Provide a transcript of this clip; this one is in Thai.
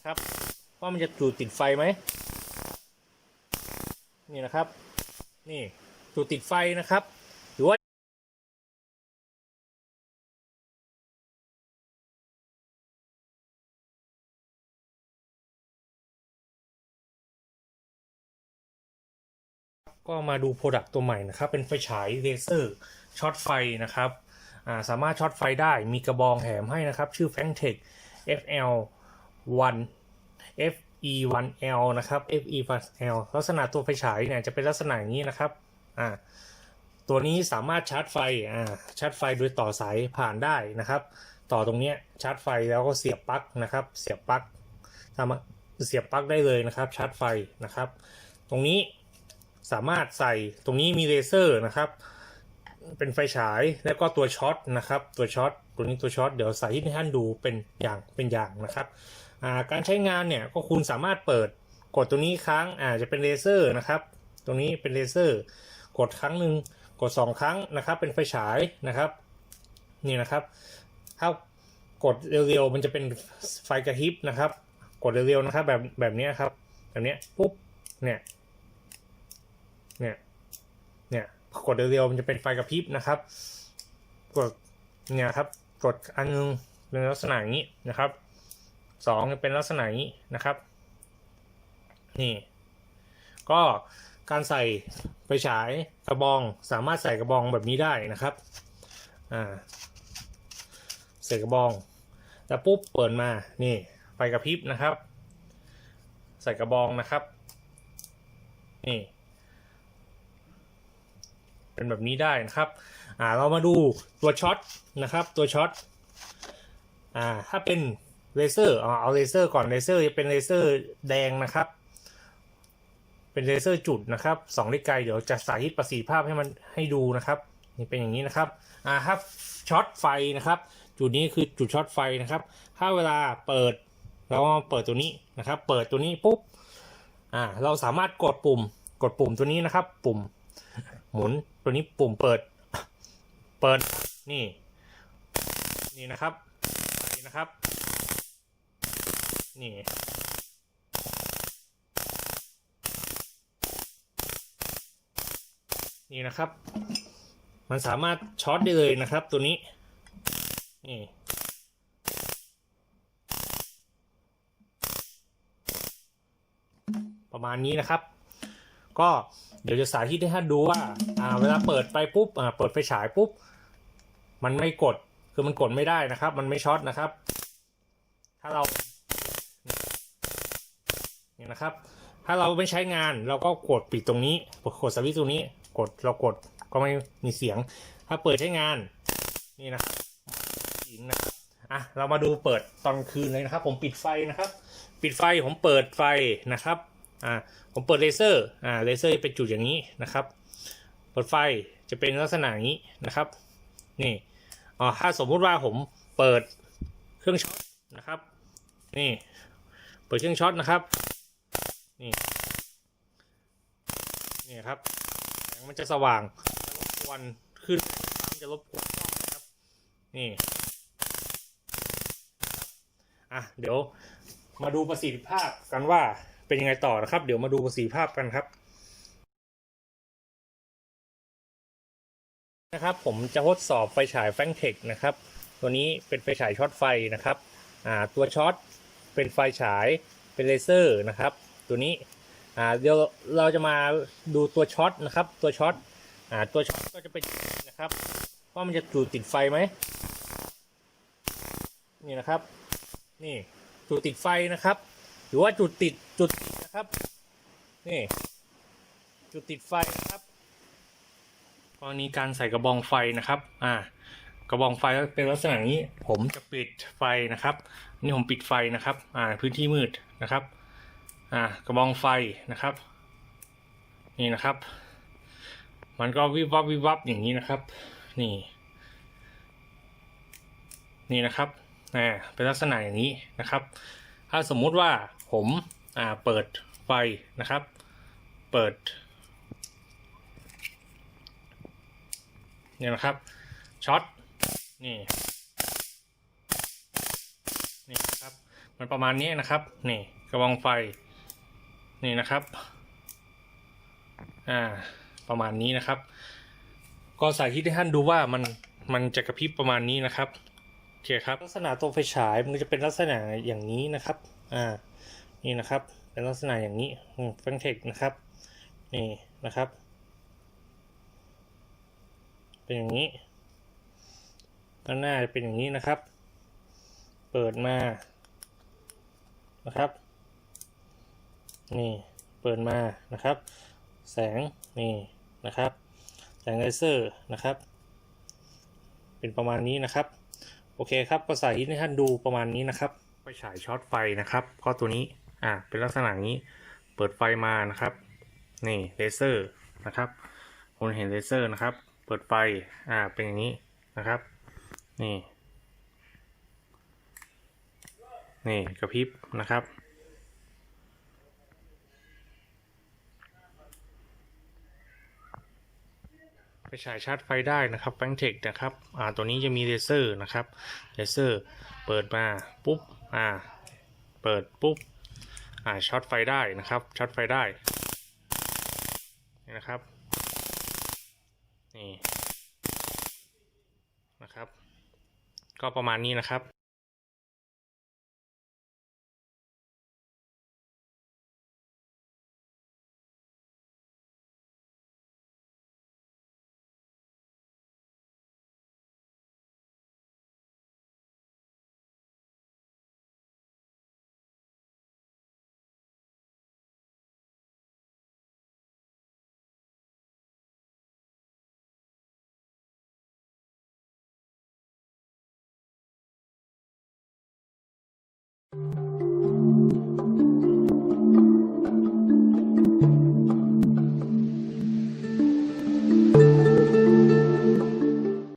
นะครับ ว่ามันจะจุดติดไฟไหมนี่นะครับ นี่จุดติดไฟนะครับหรือว่าก็มาดูโปรดักต์ตัวใหม่นะครับ เป็นไฟฉายเลเซอร์ช็อตไฟนะครับาสามารถช็อตไฟได้มีกระบองแถมให้นะครับ ชื่อ f a n t e c FL 1 FE 1 L นะครับ FE 1 L ลักษณะตัวไฟฉายเนี่ยจะเป็นลักษณะอย่างนี้นะครับอ่าตัวนี้สามารถชาร์จไฟอ่าชาร์จไฟโดยต่อสายผ่านได้นะครับ ต่อตรงเนี้ยชาร์จไฟแล้วก็เสียบปลั๊กนะครับ เสียบปลั๊กสามารถเสียบปลั๊กได้เลยนะครับ ชาร์จไฟนะครับ ตรงนี้สามารถใส่ตรงนี้มีเลเซอร์นะครับ เป็นไฟฉายแล้วก็ตัวช็อตนะครับ ตัวช็อตตัวนี้ตัวช็อตเดี๋ยวใสาธิตให้ท่านดูเป็นอย่างเป็นอย่างนะครับ การใช้งานเนี่ยก็คุณสามารถเปิดกดตัวนี้ครั้งอาจจะเป็นเลเซอร์นะครับ ตรงนี้เป็นเลเซอร์ กดครั้งหนึ่งกดสองครั้งนะครับ เป็นไฟฉายนะครับนี่นะครับ ถ้ากดเร็วๆมันจะเป็นไฟกระพริบนะครับ กดเร็วๆนะครับ แบบแบบนี้ครับ แบบนี้ปุ๊บเนี่ยเนี่ยเนี่ยกดเร็วๆมันจะเป็นไฟกระพริบนะครับ กดเนี่ยครับกดอันนึงเป็นลักษณะอย่างนี้นะครับ สองเป็นลักษณะนี้นะครับ นี่ ก็การใส่ไฟฉายกระบองสามารถใส่กระบองแบบนี้ได้นะครับ อ่าใส่กระบองแล้วปุ๊บเปิดมานี่ไฟกระพริบนะครับ ใส่กระบองนะครับ นี่ เป็นแบบนี้ได้นะครับ อ่าเรามาดูตัวช็อตนะครับ ตัวช็อตอ่าถ้าเป็น เลเซอร์เอาเอาเลเซอร์ก่อนเลเซอร์จะเป็นเลเซอร์แดงนะครับ เป็นเลเซอร์จุดนะครับสองได้ไกลเดี๋ยวจะสาธิตประสิทธิภาพให้มันให้ดูนะครับนี่เป็นอย่างนี้นะครับอ่าถ้าช็อตไฟนะครับ จุดนี้คือจุดช็อตไฟนะครับ ถ้าเวลาเปิดเรามาเปิดตัวนี้นะครับ เปิดตัวนี้ปุ๊บอ่าเราสามารถกดปุ่ม กดปุ่มตัวนี้นะครับ ปุ่ม หมุนตัวนี้ปุ่มเปิด เปิดนี่ นี่นะครับนี่นะครับ นี่นี่นะครับ มันสามารถช็อตได้เลยนะครับตัวนี้ นี่ประมาณนี้นะครับ ก็เดี๋ยวจะสาธิตให้ท่านดูว่าอ่าเวลาเปิดไปปุ๊บอ่าเปิดไฟฉายปุ๊บ มันไม่กด คือมันกดไม่ได้นะครับ มันไม่ช็อตนะครับ ถ้าเรา เนี่ยนะครับ ถ้าเราไม่ใช้งานเราก็กดปิดตรงนี้ กดสวิตช์ตรงนี้ กดเรากดก็ไม่มีเสียง ถ้าเปิดใช้งานนี่นะครับหญิงนะครับอะเรามาดูเปิดตอนคืนเลยนะครับ ผมปิดไฟนะครับ ปิดไฟผมเปิดไฟนะครับอ่าผมเปิดเลเซอร์อ่าเลเซอร์เป็นจุดอย่างนี้นะครับ เปิดไฟจะเป็นลักษณะนี้นะครับนี่อ๋อถ้าสมมุติว่าผมเปิดเครื่องช็อตนะครับ นี่ เปิดเครื่องช็อตนะครับ นี่นี่ครับแสงมันจะสว่างจะรบกวนขึ้นมันจะรบกวนกล้องนะครับ นี่อะเดี๋ยวมาดูประสิทธิภาพกันว่าเป็นยังไงต่อนะครับ เดี๋ยวมาดูประสิทธิภาพกันครับนะครับผมจะทดสอบไฟฉายแฟงเทคนะครับ ตัวนี้เป็นไฟฉายช็อตไฟนะครับ อ่าตัวช็อตเป็นไฟฉายเป็นเลเซอร์นะครับ ตัวนี้อ่าเดี๋ยวเราจะมาดูตัวช็อตนะครับ ตัวช็อตอ่าตัวช็อตก็จะเป็นนะครับว่ามันจะจุดติดไฟไหมนี่นะครับ นี่จุดติดไฟนะครับ หรือว่าจุดติดจุดนะครับ นี่จุดติดไฟนะครับกรณีการใส่กระบองไฟนะครับ อ่า กระบองไฟเป็นลักษณะนี้ ผมจะปิดไฟนะครับ นี่ผมปิดไฟนะครับ อ่า พื้นที่มืดนะครับ อ่ากระบองไฟนะครับ นี่นะครับ มันก็วิบวับวิบวับอย่างนี้นะครับ นี่ นี่นะครับอ่าเป็นลักษณะอย่างนี้นะครับ ถ้าสมมุติว่าผมอ่าเปิดไฟนะครับ เปิดเนี่ยนะครับช็อตนี่นี่นะครับ มันประมาณนี้นะครับ นี่กระบองไฟ นี่นะครับอ่าประมาณนี้นะครับ ก็สาธิตให้ท่านดูว่ามันมันจะกระพริบประมาณนี้นะครับโอเคครับลักษณะตัวไฟฉายมันจะเป็นลักษณะอย่างนี้นะครับอ่านี่นะครับเป็นลักษณะอย่างนี้แฟงเทคนะครับนี่นะครับ เป็นอย่างนี้ด้านหน้าจะเป็นอย่างนี้นะครับ เปิดมานะครับ นี่เปิดมานะครับ แสงนี่นะครับแสงเลเซอร์นะครับ เป็นประมาณนี้นะครับ โอเคครับก็สาธิตให้ท่านดูประมาณนี้นะครับไฟฉายช็อตไฟนะครับ ก็ตัวนี้อ่าเป็นลักษณะนี้เปิดไฟมานะครับนี่เลเซอร์นะครับคุณเห็นเลเซอร์นะครับ เปิดไฟอ่าเป็นอย่างนี้นะครับ นี่ นี่กระพริบนะครับ ไปฉายชาร์จไฟได้นะครับแฟงเทคนะครับอ่าตัวนี้จะมีเลเซอร์นะครับเลเซอร์เปิดมาปุ๊บอ่าเปิดปุ๊บอ่าช็อตไฟได้นะครับช็อตไฟได้นี่นะครับนี่นะครับ ก็ประมาณนี้นะครับ